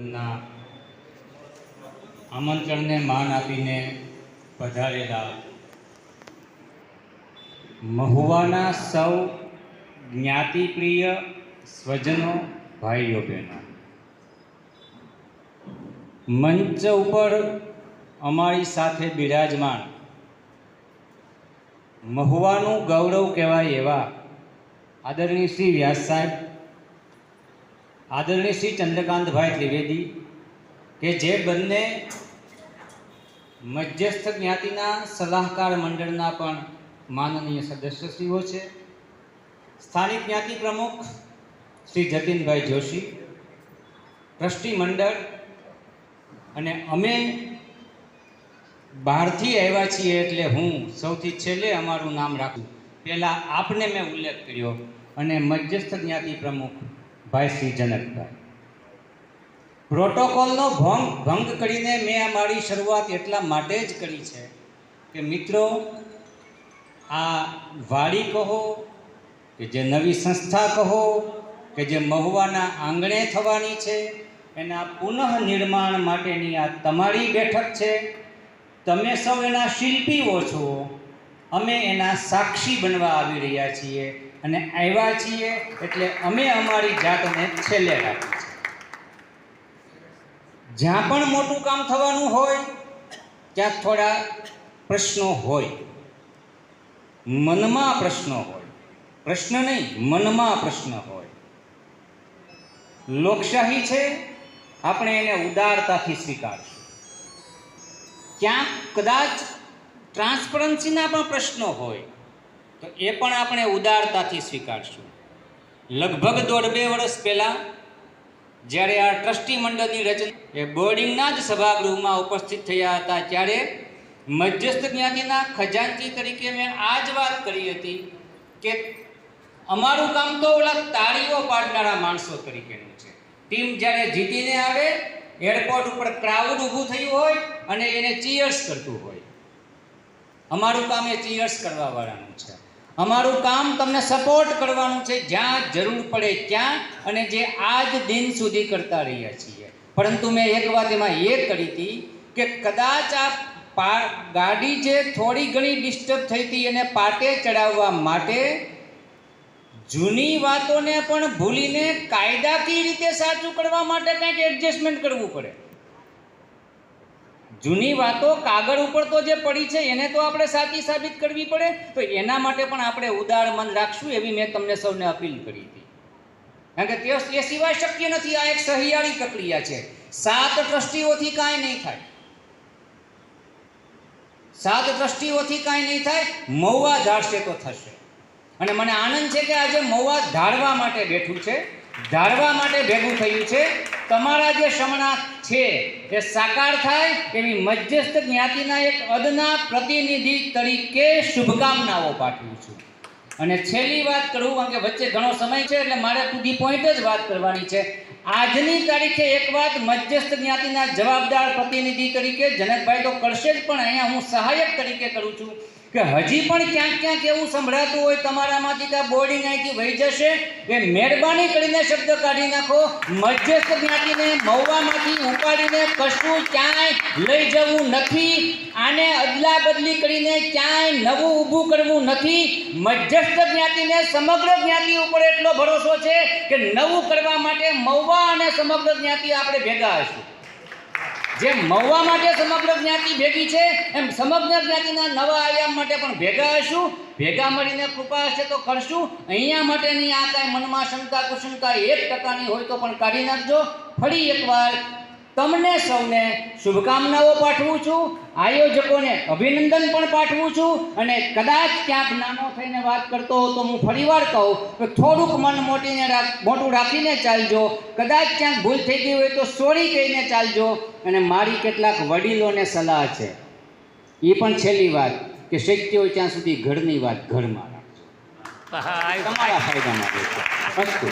ના આમંત્રણને માન આપીને પધારેલા મહુવાના સૌ જ્ઞાતિપ્રિય સ્વજનો ભાઈઓ બહેનો. મંચ ઉપર અમારી સાથે બિરાજમાન મહુવાનું ગૌરવ કહેવાય એવા આદરણીય શ્રી વ્યાસ સાહેબ આદરણીય શ્રી ચંદ્રકાંતભાઈ ત્રિવેદી કે જે બંને મધ્યસ્થ જ્ઞાતિના સલાહકાર મંડળના પણ માનનીય સદસ્યશ્રીઓ છે. સ્થાનિક જ્ઞાતિ પ્રમુખ શ્રી જતીનભાઈ જોશી, ટ્રસ્ટી મંડળ અને અમે બહારથી આવ્યા છીએ એટલે હું સૌથી છેલ્લે અમારું નામ રાખું. પહેલાં આપને મેં ઉલ્લેખ કર્યો અને મધ્યસ્થ જ્ઞાતિ પ્રમુખ ભાઈ શ્રી જનકભાઈ પ્રોટોકોલનો ભંગ ભંગ કરીને મેં આ મારી શરૂઆત એટલા માટે જ કરી છે કે મિત્રો, આ વાડી કહો, કે જે નવી સંસ્થા કહો, કે જે મહુવાના આંગણે થવાની છે, એના પુનઃ નિર્માણ માટેની આ તમારી બેઠક છે. તમે સૌ એના શિલ્પીઓ છો. અમે એના સાક્ષી બનવા આવી રહ્યા છીએ. અને આવ્યા છીએ એટલે અમે અમારી જાતને છેલ્લે રાખી છે જ્યાં પણ મોટું કામ થવાનું હોય, ત્યાં થોડા પ્રશ્નો હોય. મનમાં પ્રશ્નો હોય. પ્રશ્ન નહીં, મનમાં પ્રશ્ન હોય. લોકશાહી છે, આપણે એને ઉદારતાથી સ્વીકારશું. ક્યાંક કદાચ ટ્રાન્સપરન્સીના પણ પ્રશ્નો હોય. તો એ પણ આપણે ઉદારતાથી સ્વીકારશું. લગભગ દોઢ બે વર્ષ પહેલાં જ્યારે આ ટ્રસ્ટી મંડળની રચના એ બોર્ડિંગના જ સભાગૃહમાં ઉપસ્થિત થયા હતા, ત્યારે મધ્યસ્થ જ્ઞાતિના ખજાનચી તરીકે મેં આ જ વાત કરી હતી કે અમારું કામ તો ઓલા તાળીઓ પાડનારા માણસો તરીકેનું છે. ટીમ જ્યારે જીતીને આવે, એરપોર્ટ ઉપર ક્રાઉડ ઊભું થયું હોય અને એને ચીયર્સ કરતું હોય. અમારું કામ એ ચીયર્સ કરવાવાળાનું છે. અમારું કામ તમને સપોર્ટ કરવાનું છે, જ્યાં જરૂર પડે ત્યાં, અને જે આજ દિન સુધી કરતા રહ્યા છીએ. પરંતુ મેં એક વાત એમાં એ કરી હતી કે કદાચ આ ગાડી જે થોડી ઘણી ડિસ્ટર્બ થઈ હતી એને પાટે ચડાવવા માટે જૂની વાતોને પણ ભૂલીને કાયદાકીય રીતે સાચું કરવા માટે કંઈક એડજસ્ટમેન્ટ કરવું પડે. જૂની વાતો કાગળ ઉપર તો જે પડી છે, એને તો આપણે સાચી સાબિત કરવી પડે. તો એના માટે પણ આપણે ઉદાર મન રાખશું એવી મેં તમને સૌને અપીલ કરી હતી. કારણ કે તે એ સિવાય શક્ય નથી, આ એક સહિયાળી પ્રક્રિયા છે. સાત ટ્રસ્ટીઓથી કાંઈ નહીં થાય. સાત ટ્રસ્ટીઓથી કાંઈ નહીં થાય, મહુવા ઝાડશે તો થશે. અને મને આનંદ છે કે આજે મહુવા ધારવા માટે બેઠું છે. ધારવા માટે ભેગું થયું છે. તમારા જે સમણા છે એ સાકાર થાય એવી મધ્યસ્થ જ્ઞાતિના એક અદના પ્રતિનિધિ તરીકે શુભકામનાઓ પાઠવું છું. અને છેલ્લી વાત કરું, કારણ કે વચ્ચે ઘણો સમય છે, એટલે મારે ટુ ધી પોઈન્ટ જ વાત કરવાની છે. આજની તારીખે એક વાત મધ્યસ્થ જ્ઞાતિના જવાબદાર પ્રતિનિધિ તરીકે, જનકભાઈ તો કરશે જ, પણ અહીંયા હું સહાયક તરીકે કરું છું. કે હજી પણ ક્યાંક ક્યાંક એવું સંભળાતું હોય તમારામાંથી ત્યાં બોર્ડિંગ અહીંથી વહી જશે, એ મહેરબાની કરીને શબ્દ કાઢી નાખો, મધ્યસ્થ જ્ઞાતિને મહુવામાંથી ઉપાડીને કશું ક્યાંય લઈ જવું નથી, આને અદલા બદલી કરીને ક્યાંય નવું ઊભું કરવું નથી. મધ્યસ્થ જ્ઞાતિને સમગ્ર જ્ઞાતિ ઉપર એટલો ભરોસો છે કે નવું કરવા માટે મહુવા અને સમગ્ર જ્ઞાતિ આપણે ભેગા હશું. જેમ મવવા માટે સમગ્ર જ્ઞાતિ ભેગી છે, એમ સમગ્ર જ્ઞાતિના નવા આયામ માટે પણ ભેગા હશું. ભેગા મળીને કૃપા હશે તો કરશું. અહીંયા માટેની આ કાંઈ મનમાં શંકા કુશંકા એક ટકાની હોય તો પણ કાઢી નાખજો. ફરી એકવાર તમને સૌને શુભકામનાઓ પાઠવું છું આયોજકોને અભિનંદન પણ પાઠવું છું અને કદાચ ક્યાંક નાનો થઈને વાત કરતો હો તો હું ફરીવાર કહું કે થોડુંક મન મોટીને રાખ મોટું રાખીને ચાલજો. કદાચ ક્યાંક ભૂલ થઈ ગઈ હોય તો સોરી કહીને ચાલજો. અને મારી કેટલાક વડીલોને સલાહ છે. એ પણ છેલ્લી વાત કે શક્ય હોય ત્યાં સુધી ઘરની વાત ઘરમાં રાખજો. તમારા ફાયદા માટે અસ્તુ